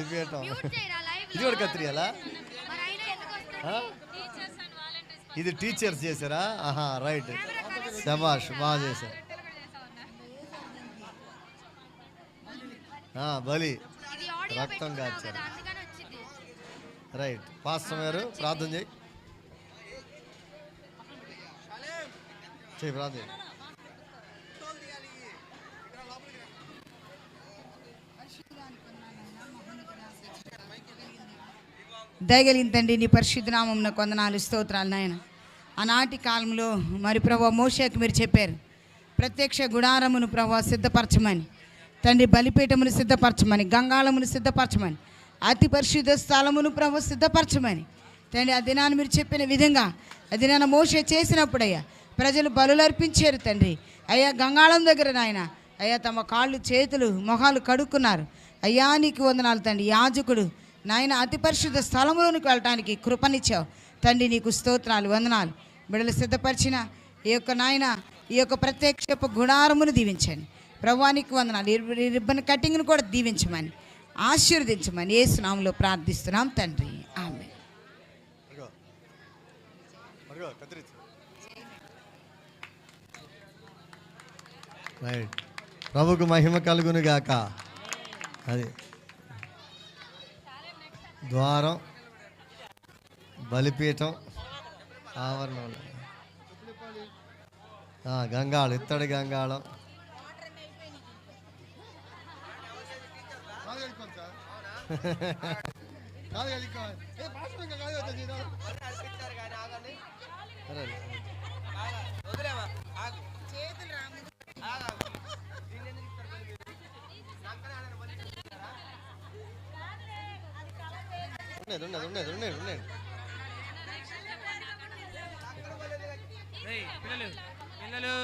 ఇది కూడా కత్తిరియాలా? ఇది టీచర్స్ చేశారా? ఆహా రైట్ శబాష్ బాగా చేశారు. బలి రక్తం వచ్చింది. రైట్ పాస్టర్ గారు ప్రార్థన చేయి. చేయి ప్రార్థన చేయి. దయగలిగిన తండ్రి నీ పరిశుద్ధనామం కొందనాలు స్తోత్రాలు నాయన. ఆనాటి కాలంలో మరి ప్రభా మోషేకి మీరు చెప్పారు ప్రత్యక్ష గుడారమును ప్రభా సిద్ధపరచమని. తండ్రి బలిపీఠమును సిద్ధపరచమని గంగాళమును సిద్ధపరచమని అతి పరిశుద్ధ స్థలమును ప్రభు సిద్ధపరచమని. తండ్రి ఆ దినాన్ని మీరు చెప్పిన విధంగా ఆ దినాన మోషే చేసినప్పుడయ్యా ప్రజలు బలులు అర్పించారు తండ్రి. అయ్యా గంగాళం దగ్గర నాయన అయ్యా తమ కాళ్ళు చేతులు మొహాలు కడుక్కున్నారు. అయ్యా నీకు వందనాలు తండ్రి. యాజకుడు నాయన అతి పరిశుద్ధ స్థలములోనికి వెళ్ళటానికి కృపనిచ్చావు. తండ్రి నీకు స్తోత్రాలు వందనాలు. బిడలు సిద్ధపరిచిన ఈ యొక్క నాయన ఈ యొక్క ప్రత్యక్షపు గుణారమును దీవించండి. ప్రభానికి వందనాలు. రిబ్బన్ కటింగ్ను కూడా దీవించమని ఆశీర్వదించమని ఏ స్నామంలో ప్రార్థిస్తున్నాం తండ్రి. ఆమె ప్రభుకు మహిమ కలుగును గాక అది ద్వారం బలిపీఠం ఆవరణంలో ఆ, గంగాళం ఇత్తడి గంగాళం. సరే. ఉన్నది ఉన్నది ఉన్నది ఉన్నది ఉన్నది రేయ్, పిల్లలు పిల్లలు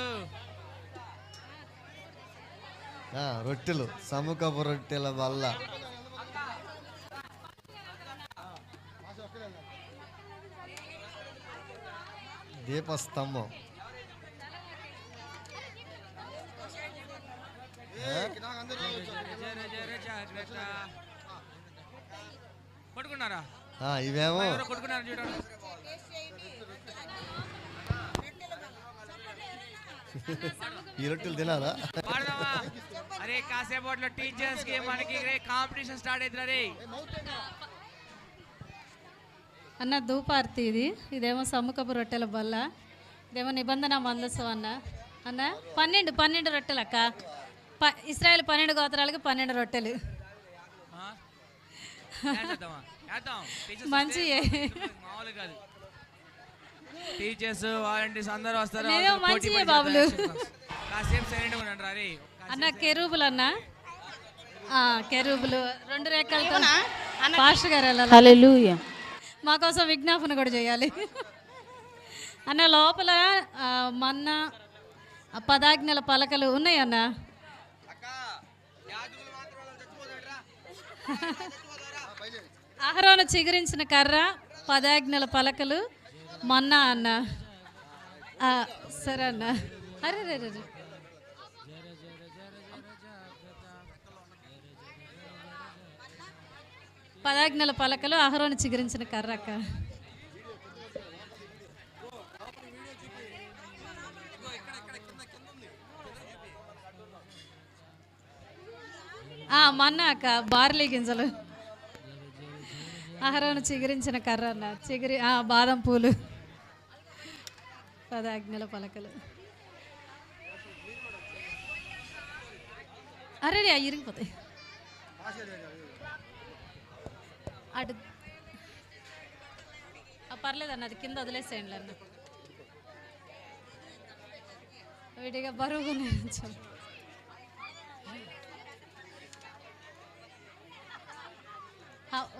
ఆ, రొట్టెలు సముఖపు రొట్టెల వల్ల దీపస్తంభం కొట్టుకున్నారా ఆ, ఇవేమో. ఎవరో కొట్టుకున్నారు చూడండి. ఈ రొట్టెలు తినాలా? అరే కాసేపట్లో టీచర్స్కి మనకి రే కాంపిటీషన్ స్టార్ట్ అవుతుంది రే అన్న ధూపార్తి ఇది. ఇదేమో సమ్ముకపు రొట్టెల బల్ల. ఇదేమో నిబంధన మందసం అన్న. అన్న పన్నెండు పన్నెండు రొట్టెలు అక్క ప ఇస్రాయల్ పన్నెండు గోత్రాలకి పన్నెండు రొట్టెలు. మంచి వస్తే మామూలు కాదు. టీచర్స్ వాలంటీర్స్ అందరూ వస్తారు. పడి బాబులు. కాసేపు సైలెంట్ ఉండండి అన్న కెరూబులు అన్న? ఆ, కెరూబులు. రెండు రేఖలతో పాస్టర్ గారు వెళ్ళాలి? మా కోసం విజ్ఞాపన కూడా చేయాలి. అన్న లోపల మన్న పదాజ్ఞల పలకలు ఉన్నాయి అన్న? అహరోను చిగురించిన కర్ర పదాజ్ఞల పలకలు. మన్నా అన్న. ఆ, సరే అన్న. అరే రే రే పదాజ్ఞల పలకలు అహరోను చిగురించిన కర్ర అక్క. ఆ, మన్నా అక్క బార్లీ గింజలు. అహరోను చిగురించిన కర్ర అన్న. చిగురి ఆ, బాదం పూలు. పదాజ్ఞల పలకలు. అరే రే ఇరిగిపోతాయి. అటు. పర్లేదన్న అది కింద వదిలేసేయండి అన్న. విడిగా బరువుగా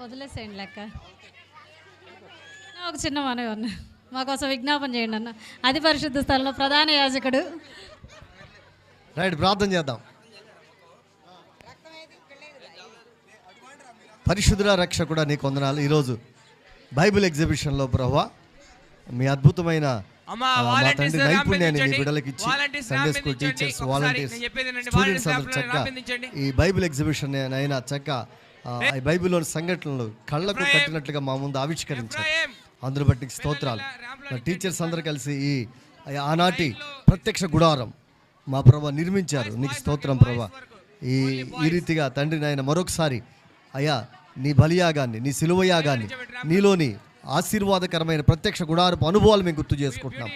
వదిలేసేయండి లెక్క ఒక చిన్న మనవి అన్న మాకోసం విజ్ఞాపన చేయండి అన్న అది పరిశుద్ధ స్థలంలో ప్రధాన యాజకుడు రైట్ ప్రార్థన చేద్దాం పరిశుద్ధుల రక్షకుడా నీకు వందనాలు ఈరోజు బైబిల్ ఎగ్జిబిషన్లో ప్రభా మీ అద్భుతమైన నైపుణ్యాన్ని మీ. బిడ్డలకి ఇచ్చి Sunday school. Teachers volunteers. Students అందరూ చక్కగా. ఈ బైబిల్ ఎగ్జిబిషన్ అయినా చక్కగా బైబిల్లోని సంఘటనలు కళ్ళకు కట్టినట్లుగా మా ముందు ఆవిష్కరించారు. అందును బట్టి స్తోత్రాలు. మా టీచర్స్ అందరూ కలిసి ఈ ఆనాటి ప్రత్యక్ష గుడారం మా ప్రభా నిర్మించారు. నీకు స్తోత్రం ప్రభా. ఈ ఈ రీతిగా తండ్రి నాయన మరొకసారి అయ్యా నీ బలియాగాన్ని నీ సిలువయాగాన్ని నీలోని ఆశీర్వాదకరమైన ప్రత్యక్ష గుడారపు అనుభవాలు మేము గుర్తు చేసుకుంటున్నాం.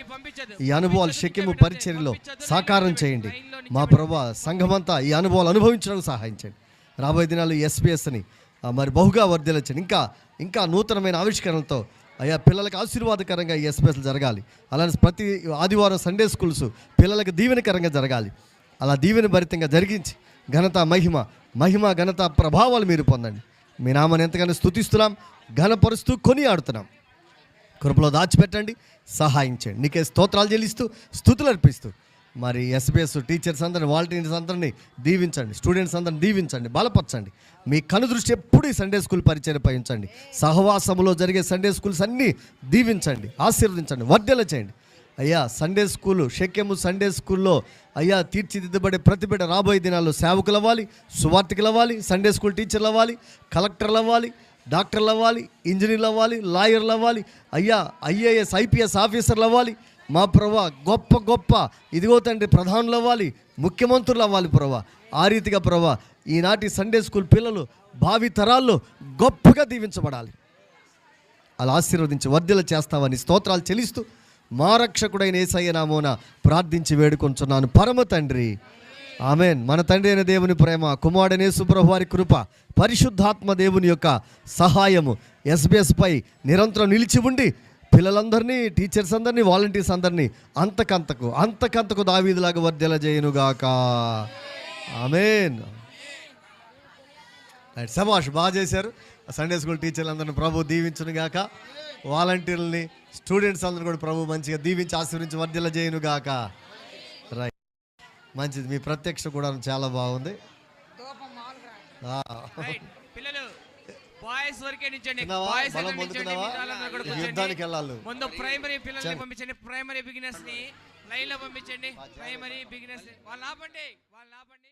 ఈ అనుభవాలు శక్యము పరిచర్యలో సాకారం చేయండి. మా ప్రభా సంఘమంతా ఈ అనుభవాలు అనుభవించడానికి సహాయం చేయండి. రాబోయే దినాలు ఎస్బీఎస్ని మరి బహుగా వర్ధిల్చండి ఇంకా ఇంకా నూతనమైన ఆవిష్కరణలతో అయ్యా పిల్లలకు ఆశీర్వాదకరంగా ఈ ఎస్బీఎస్లు జరగాలి. అలానే ప్రతి ఆదివారం సండే స్కూల్స్ పిల్లలకు దీవెనకరంగా జరగాలి. అలా దీవెన భరితంగా జరిగించి ఘనత మహిమ మహిమ ఘనత ప్రభావాలు మీరు పొందండి. మీ నామని ఎంతగానో స్థుతిస్తున్నాం ఘనపరుస్తూ కొని ఆడుతున్నాం కృపలో దాచిపెట్టండి సహాయించండి. నీకే స్తోత్రాలు చెల్లిస్తూ స్థుతులు అర్పిస్తూ మరి ఎస్బీఎస్ టీచర్స్ అందరిని వాలంటీర్స్ అందరినీ దీవించండి. స్టూడెంట్స్ అందరిని దీవించండి. బలపరచండి. మీ కను దృష్టి ఎప్పుడు ఈ సండే స్కూల్ పరిచయం పయించండి సహవాసములో జరిగే సండే స్కూల్స్ అన్నీ దీవించండి. ఆశీర్వదించండి. వర్ధెల చేయండి. అయ్యా సండే స్కూలు శక్యము సండే స్కూల్లో అయ్యా తీర్చిదిద్దబడే ప్రతి బిడ్డ రాబోయే దినాల్లో సేవకులు అవ్వాలి సువార్థికులు అవ్వాలి సండే స్కూల్ టీచర్లు అవ్వాలి కలెక్టర్లు అవ్వాలి డాక్టర్లు అవ్వాలి ఇంజనీర్లు అవ్వాలి లాయర్లు అవ్వాలి అయ్యా ఐఏఎస్ ఐపీఎస్ ఆఫీసర్లు అవ్వాలి మా ప్రభా గొప్ప గొప్ప. ఇదిగో తండ్రి ప్రధానులు అవ్వాలి ముఖ్యమంత్రులు అవ్వాలి ప్రభా. ఆ రీతిగా ప్రభా ఈనాటి సండే స్కూల్ పిల్లలు భావి తరాల్లో గొప్పగా దీవించబడాలి. అలా ఆశీర్వదించి వర్ధల చేస్తావని స్తోత్రాలు చెల్లిస్తూ మా రక్షకుడైన ఏసయ్య నామోన ప్రార్థించి వేడుకొంచున్నాను. పరమ తండ్రి. ఆమెన్. మన తండ్రి అయిన దేవుని ప్రేమ కుమారుడనే సుప్రభు వారి కృప పరిశుద్ధాత్మ దేవుని యొక్క సహాయము ఎస్బీఎస్పై నిరంతరం నిలిచి ఉండి పిల్లలందరినీ టీచర్స్ అందరినీ వాలంటీర్స్ అందరినీ అంతకంతకు అంతకంతకు దావీదులాగా వర్ధల చేయనుగాక. ఆమెన్ శబాష్ బాగా చేశారు. సండే స్కూల్ టీచర్లు అందరిని ప్రభు దీవించును గాక వాలంటీర్లని స్టూడెంట్స్ అందరిని కూడా ప్రభు మంచిగా దీవించి ఆశీర్వించి వర్ధిల్ల చేయను గాక రైట్ మంచిది. మీ ప్రత్యక్ష కూడా చాలా బాగుంది. పిల్లలు. బాయ్స్ వరకే తిన్నావా? బాయ్స్. యుద్ధానికి వెళ్ళాలి. ముందు ప్రైమరీ పిల్లల్ని పంపించండి. ప్రైమరీ బిగినర్స్ని లైన్లో పంపించండి ప్రైమరీ బిగినర్స్ వాళ్ళని ఆపండి. వాళ్ళని ఆపండి.